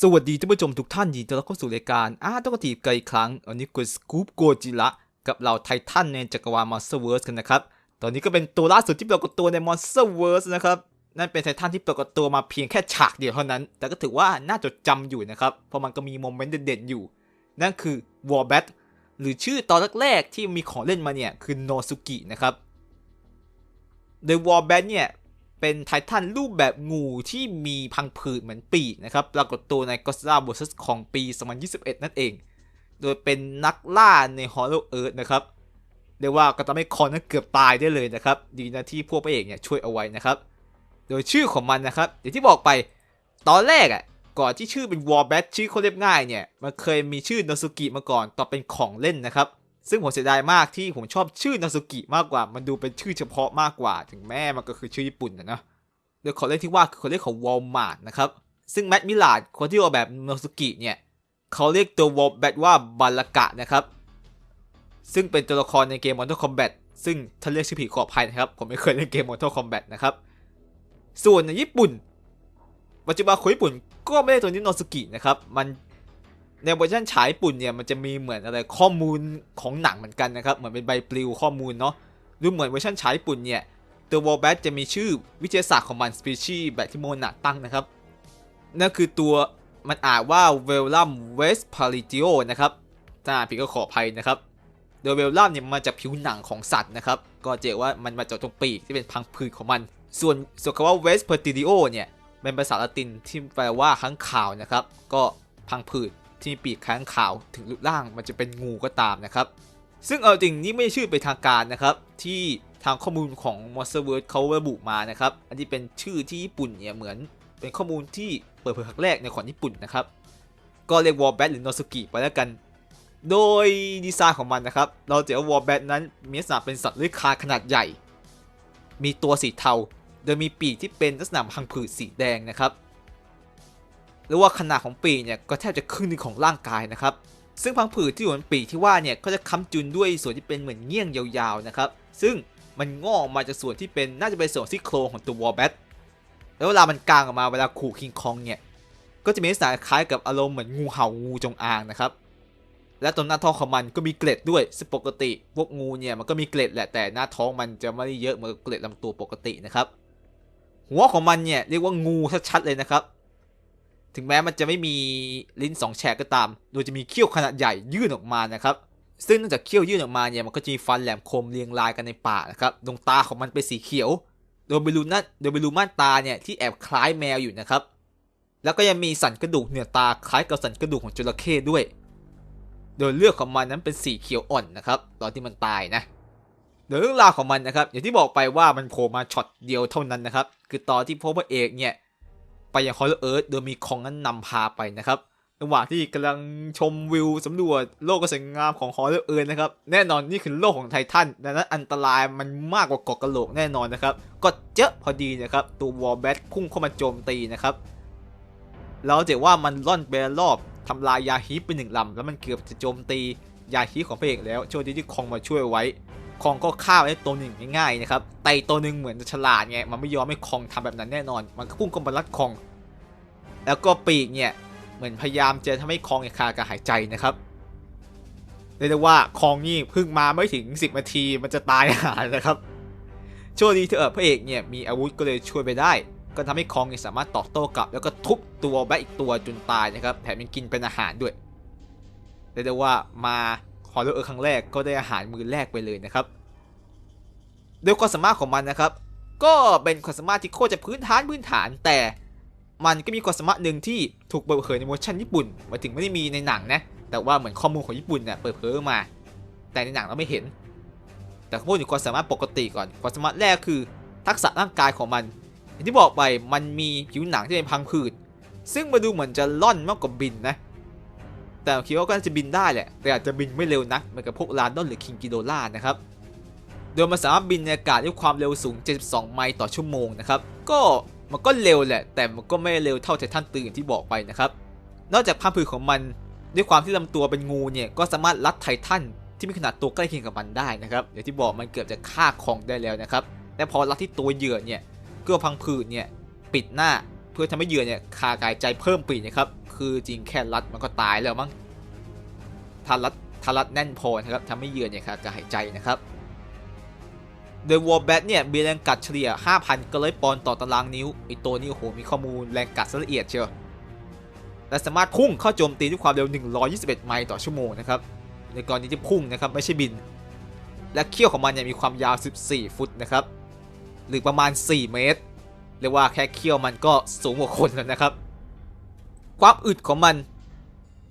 สวัสดีท่านผู้ชมทุกท่านยินดีต้อนรับเข้าสู่รายการอาร์ตกทีบกันอีกครั้ง อันนี้กูสกูปโกจิระกับเราไททันในจักรวาลมอนสเตอร์เวิร์สกันนะครับ ตอนนี้ก็เป็นตัวล่าสุดที่ปรากฏตัวในมอนสเตอร์เวิร์สนะครับ นั่นเป็นไททันที่ปรากฏตัวมาเพียงแค่ฉากเดียวเท่านั้น แต่ก็ถือว่าน่าจดจำอยู่นะครับ เพราะมันก็มีโมเมนต์เด่นๆอยู่ นั่นคือวอร์แบทหรือชื่อตอนแรกๆที่มีของเล่นมาเนี่ยคือโนซุกินะครับโดยวอร์แบทเนี่ย เป็นไททันรูปแบบงูที่มีพังผืดเหมือนปีกนะครับ ปรากฏตัวใน Godzilla vs ของปี 2021 นั่นเอง โดยเป็นนักล่าใน Hollow Earth นะครับ เรียกว่าก็ทำให้คอนนั้นเกือบตายได้เลยนะครับ ดีนะที่พวกพระเอกเนี่ยช่วยเอาไว้นะครับ โดยชื่อของมันนะครับ อย่างที่บอกไป ตอนแรกอะ ก่อนที่ชื่อเป็น War Bat ชื่อเขาเรียบง่ายเนี่ย มันเคยมีชื่อ n น s u k i มาก่อนต่อเป็นของเล่นนะครับ ซึ่งผมเสียดายมากที่ผมชอบชื่อน s u k i มากกว่า มันดูเป็นชื่อเฉพาะมากกว่า ถึงแม้มันก็คือชื่อญี่ปุ่นนะเนอะโดยขอเล่นที่ว่าคือขอเล่นของ Walmart นะครับ ซึ่งแม t มิลาดคนที่ออกแบบโนสุกิเนี่ย เขาเรียกตัว w a l b a t ว่าบาลากะนะครับ ซึ่งเป็นตัวละครในเกม Mortal Kombat ซึ่งถ้าเรียกชื่อผิดขออภัยนะครับ ผมไม่เคยเล่นเกม Mortal Kombat นะครับ ส่วนในญี่ปุ่น ปัจจุบันคนญี่ปุ่นก็ไม่ได้ตัวนี้โนสุกินะครับ มัน ในเวอร์ชันฉายญี่ปุ่นเนี่ยมันจะมีเหมือนอะไรข้อมูลของหนังเหมือนกันนะครับ เหมือนเป็นใบปลิวข้อมูลเนาะดูเหมือนเวอร์ชันฉายญี่ปุ่นเนี่ยตัววอลแบทจะมีชื่อวิทยาศาสตร์ของมันสปีชีส์แบบที่โมนาตั้งนะครับนั่นคือตัวมันอ่านว่าเวลลัมเวสพาริจิโอนะครับถ้าอ่านผิดก็ขออภัยนะครับ โดยเวลลัมเนี่ยมาจากผิวหนังของสัตว์นะครับ ก็เจอว่ามันมาจากตรงปีกที่เป็นพังผืดของมัน ส่วนส่วนคำว่าเวสพาริจิโอเนี่ยเป็นภาษาละตินที่แปลว่าค้างข่าวนะครับ ก็พังผืด ที่มีปีกค้างข่าวถึงรูปร่างมันจะเป็นงูก็ตามนะครับ ซึ่งเอาจริงนี่ไม่ใช่ชื่อเป็นทางการนะครับ ที่ทางข้อมูลของ Monster World เขาระบุมานะครับ อันนี้เป็นชื่อที่ญี่ปุ่นเนี่ยเหมือนเป็นข้อมูลที่เปิดเผยครั้งแรกในของญี่ปุ่นนะครับ ก็เรียก Warbbat หรือ Nosuki ไปแล้วกัน โดยดีไซน์ของมันนะครับ เราจะว่า Warbbat นั้นมีลักษณะเป็นสัตว์เลื้อยคลานขนาดใหญ่ มีตัวสีเทา โดยมีปีกที่เป็นลักษณะพังผืดสีแดงนะครับ หรือว่าขนาดของปีกเนี่ยก็แทบจะครึ่งหนึงของร่างกายนะครับซึ่งพังผืดที่อยู่บนปีกที่ว่าเนี่ยก็จะค้ำจุนด้วยส่วนที่เป็นเหมือนเงี้ยงยาวๆนะครับซึ่งมันงอกออกมาจากส่วนที่เป็นน่าจะเป็นส่วนซี่โครงของตัววอลแบทแล้วเวลามันกางออกมาเวลาขู่คิงคองเนี่ยก็จะมีลักษณะคล้ายกับอารมณ์เหมือนงูเห่างูจงอางนะครับและตรงหน้าท้องของมันก็มีเกล็ดด้วยซึ่งปกติพวกงูเนี่ยมันก็มีเกล็ดแหละแต่หน้าท้องมันจะไม่ได้เยอะเหมือนเกล็ดลำตัวปกตินะครับหัวของมันเนี่ยเรียกว่างูชัดๆเลยนะครับ ถึงแม้มันจะไม่มีลิ้นสองแฉกก็ตาม โดยจะมีเขี้ยวขนาดใหญ่ยื่นออกมานะครับ ซึ่งเนื่องจากเขี้ยวยื่นออกมาเนี่ยมันก็จะมีฟันแหลมคมเรียงรายกันในปากนะครับ ดวงตาของมันเป็นสีเขียว โดยบรูนัทโดยบรูม่านตาเนี่ยที่แอบคล้ายแมวอยู่นะครับ แล้วก็ยังมีสันกระดูกเหนือตาคล้ายกับสันกระดูกของจระเข้ด้วย โดยเลือดของมันนั้นเป็นสีเขียวอ่อนนะครับ ตอนที่มันตายนะโดยเรื่องราวของมันนะครับ อย่างที่บอกไปว่ามันโผล่มาช็อตเดียวเท่านั้นนะครับ คือตอนที่พบพระเอกเนี่ย ไปยังฮอลล์เอิร์ธโดยมีของนั้นนำพาไปนะครับระหว่างที่กำลังชมวิวสำรวจโลกสวยงามของฮอลล์เอิร์ธนะครับ แน่นอนนี่คือโลกของไททันดังนั้นอันตรายมันมากกว่าเกาะกะโหลกแน่นอนนะครับ ก็เจอพอดีนะครับ ตัววอลแบทพุ่งเข้ามาโจมตีนะครับเราจะว่ามันล่อนไปรอบทำลายยาฮีปไปหนึ่งลำแล้วมันเกือบจะโจมตียาฮีปของพระเอกแล้วโชคดีที่คองมาช่วยไว้ คองก็ฆ่าไว้ตัวหนึ่งง่ายๆนะครับแต่ตัวหนึ่งเหมือนจะฉลาดไงมันไม่ยอมให้คองทำแบบนั้นแน่นอน มันก็พุ่งเข้ามารัดคอง แล้วก็ปีกเนี่ยเหมือนพยายามจะทำให้คองเนี่ยขาดการหายใจนะครับเรียกได้ว่าคองนี่เพิ่งมาไม่ถึง 10 นาทีมันจะตายหานะครับโชคดีที่เออพระเอกเนี่ยมีอาวุธก็เลยช่วยไปได้ ก็ทำให้คองเนี่ยสามารถตอบโต้กลับ แล้วก็ทุบตัวแบทอีกตัวจนตายนะครับแถมยังกินเป็นอาหารด้วยเรียกได้ว่ามา อลเลอร์ครั้งแรกก็ได้อาหารมือแรกไปเลยนะครับโดยความสามารถของมันนะครับ ก็เป็นความสามารถที่โคตรจะพื้นฐานพื้นฐานแต่มันก็มีความสามารถหนึ่งที่ถูกเปิดเผยในเวอร์ชันญี่ปุ่นมาถึงไม่ได้มีในหนังนะ แต่ว่าเหมือนข้อมูลของญี่ปุ่นเนี่ยเปิดเผยมา แต่ในหนังเราไม่เห็น แต่พูดถึงความสามารถปกติก่อนความสามารถแรกคือ ทักษะร่างกายของมัน อย่างที่บอกไปมันมีผิวหนังที่เป็นพังผืดซึ่งมาดูเหมือนจะล่อนมากกว่าบินนะ แต่คิดว่าก็จะบินได้แหละ แต่อาจจะบินไม่เร็วนักเหมือนกับพวกลานดอนหรือคิงกิโดล่านะครับ โดยมันสามารถบินในอากาศด้วยความเร็วสูง 72 ไมล์ต่อชั่วโมงนะครับ ก็มันก็เร็วแหละ แต่มันก็ไม่เร็วเท่าไททันตื่นที่บอกไปนะครับ นอกจากพังผืดของมันด้วยความที่ลำตัวเป็นงูเนี่ยก็สามารถรัดไททันที่มีขนาดตัวใกล้เคียงกับมันได้นะครับอย่างที่บอกมันเกือบจะฆ่าคองได้แล้วนะครับ แต่พอรัดที่ตัวเหยื่อเนี่ยก็พังผืดเนี่ยปิดหน้า เพื่อทำให้เหยื่อเนี่ยคากายใจเพิ่มปีนะครับ คือจริงแค่รัดมันก็ตายแล้วมั้งถ้ารัดถ้ารัดแน่นพอนะครับทำให้เหยื่อเนี่ยครับกระหายใจนะครับโดยวอลแบทเนี่ยมีแรงกัดเฉลี่ย 5,000ก็เลยปอนต่อตารางนิ้วไอตัวนี้โอ้โหมีข้อมูลแรงกัดละเอียดเชียวและสามารถพุ่งเข้าโจมตีด้วยความเร็ว 121 ไมล์ต่อชั่วโมงนะครับในกรณีที่พุ่งนะครับไม่ใช่บิน และเขี้ยวของมันเนี่ยมีความยาว 14 ฟุตนะครับหรือประมาณ 4 เมตรเรียกว่าแค่เขี้ยวมันก็สูงกว่าคนแล้วนะครับ ความอึดของมัน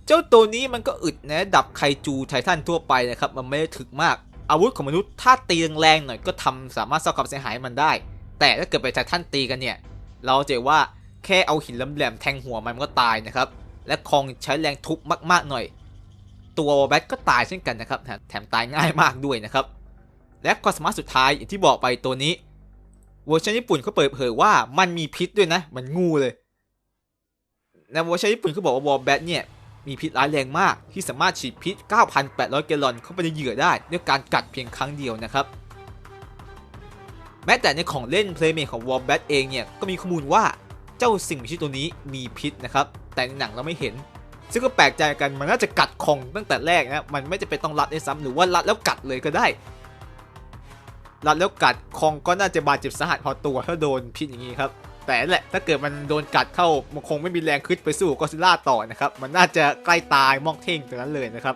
เจ้าตัวนี้มันก็อึดนะดับไคจูไททันทั่วไปนะครับ มันไม่ได้ถึกมาก อาวุธของมนุษย์ถ้าตีแรงๆหน่อยก็ทำสามารถสร้างความเสียหายมันได้ แต่ถ้าเกิดไปไททันตีกันเนี่ย เราจะว่าแค่เอาหินแหลมๆแทงหัวมันมันก็ตายนะครับ และคองใช้แรงทุบมากๆหน่อย ตัวแบทก็ตายเช่นกันนะครับ แถมตายง่ายมากด้วยนะครับ และความสามารถสุดท้ายอย่างที่บอกไปตัวนี้เวอร์ชันญี่ปุ่นเขาเปิดเผยว่ามันมีพิษด้วยนะ มันงูเลย ในเวอร์ชันญี่ปุ่นเขาบอกว่าวอลแบทเนี่ยมีพิษร้ายแรงมากที่สามารถฉีดพิษ 9,800 แกลลอนเข้าไปในเหยื่อได้ด้วยการกัดเพียงครั้งเดียวนะครับแม้แต่ในของเล่นเพลย์เมของวอลแบทเองเนี่ยก็มีข้อมูลว่าเจ้าสิ่งมีชีวิตตัวนี้มีพิษนะครับ แต่ในหนังเราไม่เห็น ซึ่งก็แปลกใจกันมันน่าจะกัดคองตั้งแต่แรกนะมันไม่จะเป็นต้องรัดด้วยซ้ำหรือว่ารัดแล้วกัดเลยก็ได้ รัดแล้วกัดคองก็น่าจะบาดเจ็บสาหัสพอตัวถ้าโดนพิษอย่างนี้ครับ แต่แหละถ้าเกิดมันโดนกัดเข้ามันคงไม่มีแรงขึ้นไปสู้กอซิล่าต่อนะครับ มันน่าจะใกล้ตายมอกเท่งตรงนั้นเลยนะครับ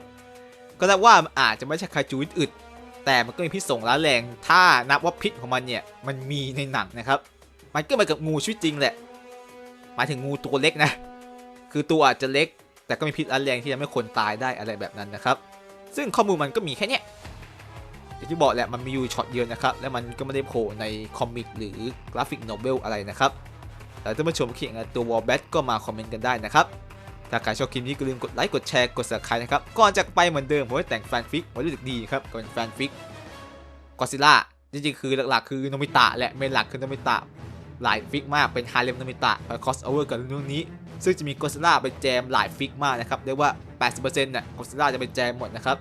ก็นับว่ามันอาจจะไม่ใช่คาจูอึดแต่มันก็มีพิษส่งร้ายแรง ถ้านับว่าพิษของมันเนี่ยมันมีในหนังนะครับ มันก็เหมือนกับงูชีวิตจริงแหละหมายถึงงูตัวเล็กนะ คือตัวอาจจะเล็ก แต่ก็มีพิษร้ายแรงที่ทำให้คนตายได้อะไรแบบนั้นนะครับ ซึ่งข้อมูลมันก็มีแค่เนี้ย อย่างที่บอกแหละมันมีอยู่ช็อตเดียวนะครับ และมันก็ไม่ได้โผล่ในคอมิกหรือกราฟิกโนเวลอะไรนะครับแต่ถ้ามาชมคลิปงตัววอลแบทก็มาคอมเมนต์กันได้นะครับ ถ้าใครชอบคลิปนี้ก็ลืมกดไลค์กดแชร์กด subscribe นะครับ ก่อนจากไปเหมือนเดิมผมให้แต่งแฟนฟิกไว้รู้สึกดีครับก่อนแฟนฟิกกอซิล่าจริงๆคือหลักๆ คือโนมิตะแหละเมนหลักคือโนมิตะหลายฟิกมากเป็นฮาเลมโนมิตะไปคอสโอเวอร์กับเรื่องนี้ ซึ่งจะมีกอซิล่าไปแจมหลายฟิกมากนะครับเรียกว่า 80%เนี่ยกอซิล่าจะไปแจมหมดนะครับ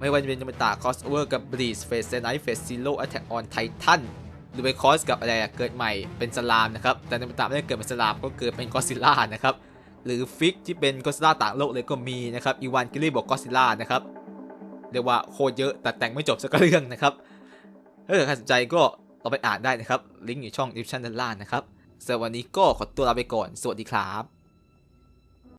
ไม่ว่าจะเป็นโนมิตะคอสโอเวอร์กับบลีสเฟสเซนไนเฟสซิโลแอตแทกออนไททันหรือไปคอสกับอะไรอะเกิดใหม่เป็นสลามนะครับ แต่โนมิตะไม่ได้เกิดเป็นสลามก็เกิดเป็นกอซิล่านะครับหรือฟิกที่เป็นกอซิล่าต่างโลกเลยก็มีนะครับอีวานกิลลี่บอกกอซิล่านะครับเรียกว่าโคตรเยอะแต่แต่งไม่จบสักเรื่องนะครับถ้าเกิดใครสนใจก็เราไปอ่านได้นะครับลิงก์อยู่ช่องดิสชันด้านล่างนะครับสำหรับวันนี้ก็ขอตัวลาไปก่อน สวัสดีครับ